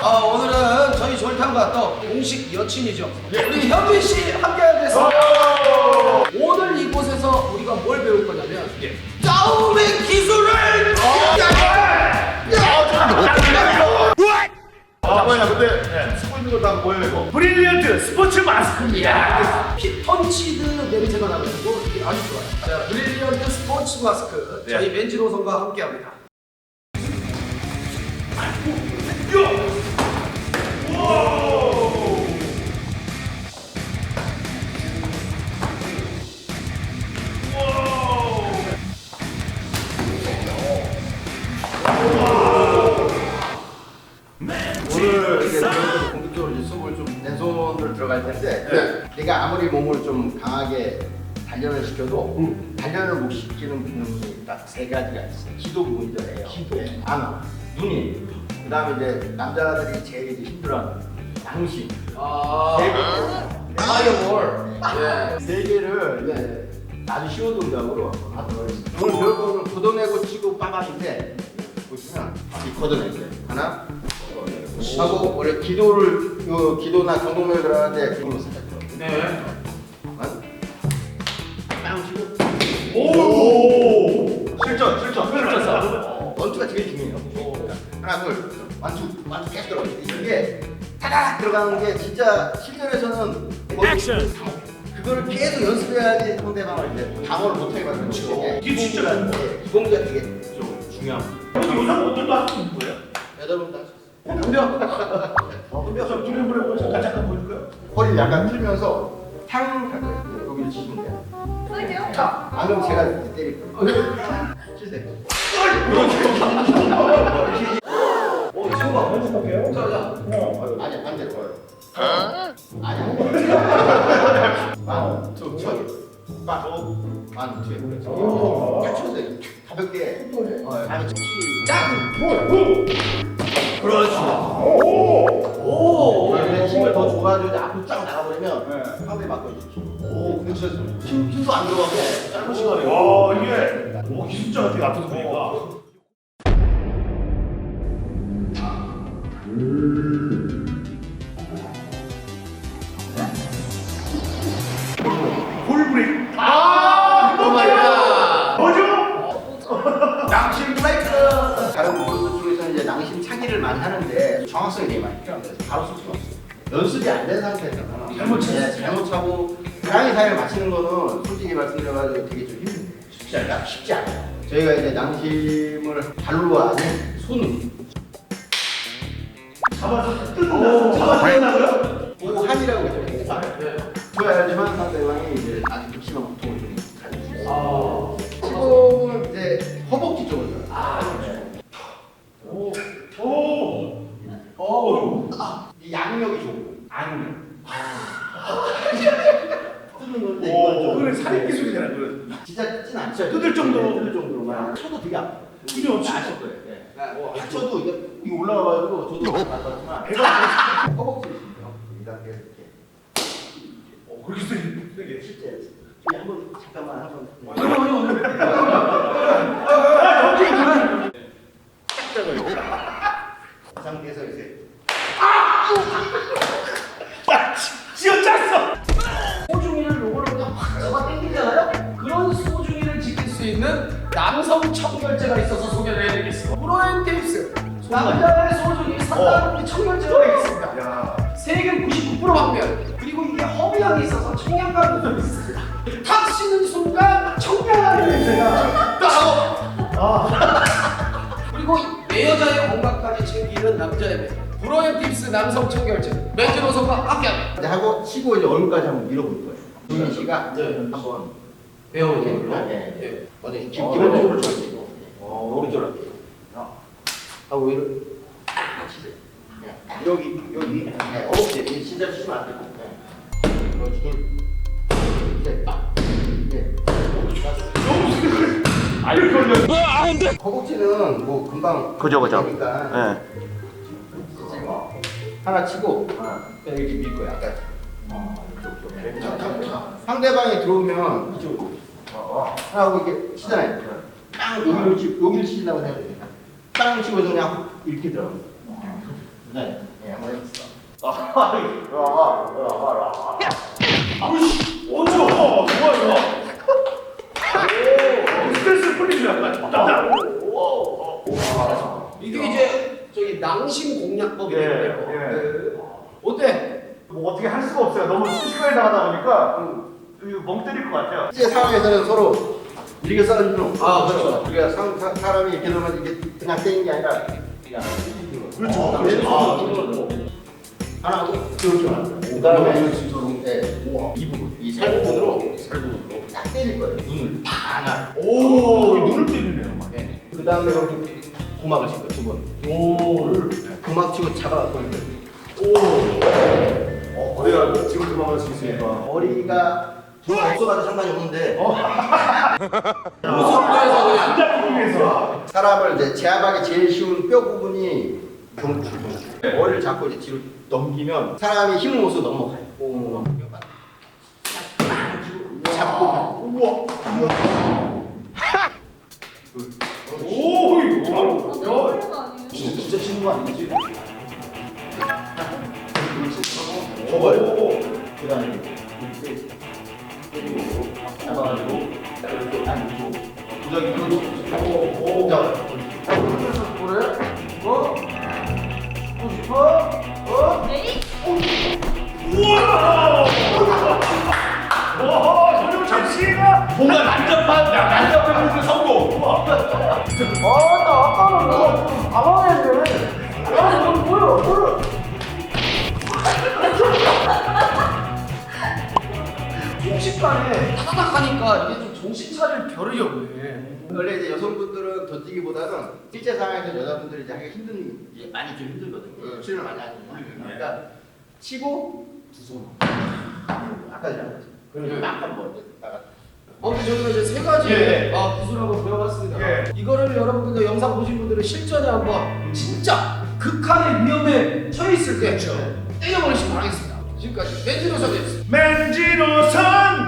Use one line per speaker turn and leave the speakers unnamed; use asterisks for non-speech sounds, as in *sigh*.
아, 오늘은 저희 졸탄과 또 공식 여친이죠. 우리 현빈 씨 함께하겠습니다. 오늘 이곳에서 우리가 뭘 배울 거냐면 짜오의 기술을
있는 거 다 뭐예요, 이거?
브릴리언트 스포츠 마스크입니다.
피톤치드 냄새가 나가지고 이게 아주 좋아요. 자, 브릴리언트 스포츠 마스크 저희 맨지로선과 함께합니다.
오늘 이제 저희도 공격적으로 이제 수업을 좀 왼손을 들어갈 텐데 내가 아무리 몸을 좀 강하게 단련을 시켜도 단련을 못 시키는 부분이 딱 세 가지가 있어요. 기도 부분이잖아요. 기도. 안 눈이. 그 다음에 이제 남자들이 제일 이제 힘들어하는 양심.
아,
세 개.
파이어볼. 예.
세 개를 이제 아주 쉬운 동작으로 하도록 하겠습니다. 오늘 배울 거는 걷어내고 치고 빠박인데 보시면 이 걷어내세요. 하나, 하고 원래 기도를 그 기도나 경동맥을 들어가는데 기도를 살짝 들어.
네.
빵 치고
오!
실전 실전 실전 원투가 제일 중요해요. 하나 둘 완투 완투 계속 들어. 이게 타닥 들어가는 게 진짜 실전에서는 거의
액션!
그거를 계속 연습해야지 상대방을 이제 방어를 못하게 만드는 거죠.
이게 진짜
기본기가 예, 되게 좀 중요합니다.
여기 요즘 어떤 거할수 있는 거예요?
여덟 번다 할수 있어요.
저 두개 보내고 잠깐 잠깐 보여줄까요?
허리 약간 틀면서 탕할 거예요. 여기를 치시면 돼요.
선생님요?
자, 안 그럼 제가 때릴 거예요. 치세요.
오, 친구가 먼저 볼게요. 자, 자.
아니, 반대로 걸어요. 아니, 아니. 만, 투, 쳐. 만. 딱 쳐세요. 가볍게. 어, 가볍게. 시작! 그렇죠. 오! 그런데 힘을 더 줘가지고 앞으로 쫙 나가버리면 상대 맞고 이제 오, 괜찮습니다. 힘, 힘도 안 들어가고 짧은 시간에.
와 이게 오 기술자 같은 앞에서 보니까 홀
많이 하는데 정확성이 되게 많이 필요합니다. 바로 쓸 수가 없어요. 연습이 안 된 상태에서는
잘못.
네, 잘못 차고 강하게 사이를 맞히는 거는 솔직히 말씀드려가지고 되게 좀 힘들어요. 쉽지 않아요. 쉽지 않아요. 저희가 이제 낭심을 발로 아닌 손으로
잡아서 뜯는다 잡아서 뜯는다고요?
보한이라고 있죠. 보한. 그래야지만 상대방이 이제 아주 극심한 고통을 좀 가질 수 쳐도 되게 아파요. 아실 거예요. 네. 뭐 다쳐도 이게 이거 올라와가지고 저도 맞았지만 배가 허벅지 있어요. 2단계 이렇게
오, 그렇게 세게 세게.
실제 한번 잠깐만 한번 이 상태에서 이제
지 *laughs*
남성 청결제가 있어서 소개를 해드리겠습니다. 프로엔테이프스 남자의 소중이 상당히 청결제가 있습니다.
야.
세계 99% 확면 그리고 이게 허브향이 있어서 청량감이 좀 있습니다. 탁 씻는 순간 청량한 냄새가 나. 그리고 내 여자의 건강까지 챙기는 남자의 매. 브로엔팁스 남성 청결제 맨즈로서가 함께합니다.
이제 하고 치고 이제 얼굴까지 한번 밀어볼 거예요. 조민 씨가
네.
한번
배우는 걸로.
네.
예.
어디 기-
어,
기본적으로
네.
쳐주시고 오른쪽 할게요. 하고 위로 치세요. 네. 여기 여기 네. 어깨 이게 진짜 치시면 안 되고. 네. 그렇지 둘, 셋, 넷.
아 이렇게 올려.
허벅지는 뭐 금방
그죠, 그죠.
되니까
예.
쓰지 뭐. 하나 치고 그냥 이렇게 밀 거야. 아까 상대방이 들어오면 이쪽으로 하고 이렇게 치잖아요. 빵 여기로 치 여기를 치신다고 생각해요. 빵 치고서 그냥 이렇게 들어. 네. 네, 한번 해봅시다.
오, 좋아. 좋아, 좋아. 오, 스트레스 풀리죠, 약간. 딱
이게 이제 저기 낭심 공략법이에요.
예,
네. 어때?
뭐 어떻게 할 수가 없어요. 너무 순식간에 나가다 보니까 이거 멍 때릴 것 같아요.
실제 상황에서는 서로 이렇게 싸는 중.
아, 그렇죠.
우리가 상, 사, 사람이 이렇게 되면 이게 그냥 떼는 게 아니라 그냥
그렇죠.
아, 왼손으로 하나 하고 이렇게 하나. 그다음에 네. 이 부분, 이 살부분으로 살부분으로 딱 때릴 거예요. 눈을 다 하나.
오, 눈을 때리네요. 막.
네. 그다음에 여기 고막을 칠 거예요. 두 번.
오,
고막 치고 잡아 버릴 거예요.
어, 거리가 지금 도망갈 수 있으니까.
머리가 돈 없어가지고 상관이 없는데
무술도에서 그냥
남자 부분에서.
사람을 이제 제압하기 제일 쉬운 뼈 부분이 경추. 머리를 잡고 이제 뒤로 넘기면 사람이 힘을 못써 넘어가요. 오. 잡고
우와. 오, 이거 바로.
진짜 진짜 치는 거 아니지?
오,
접어요. 그다음에 이렇게 때리고 잡아가지고 이렇게 안고 부적이 들어오고 오. 자. 그래? 어? 또 싶어? 어?
우와! 와, 전용 장씨가 뭔가 난잡한, 야, 난잡한 그 성공. 우
겨를이 없네.
원래 이제 여성분들은 던지기보다는 실제 상황에서 여자분들이 이제 하기 힘든 이제 많이 좀 힘들거든요. 출연을 많이 하니까. 그러니까 치고 두 손. 아까 전에 그러면 딱 한번 이제 나가.
아무튼 저희가 이제 세 가지
예.
아, 기술을 한번 배워봤습니다.
예.
이거를 여러분들 영상 보신 분들은 실전에 한번 진짜 극한의 위험에 처해 있을 때 때려버리시기 바라겠습니다. 지금까지 벤지노 선이었습니다.
맨지노선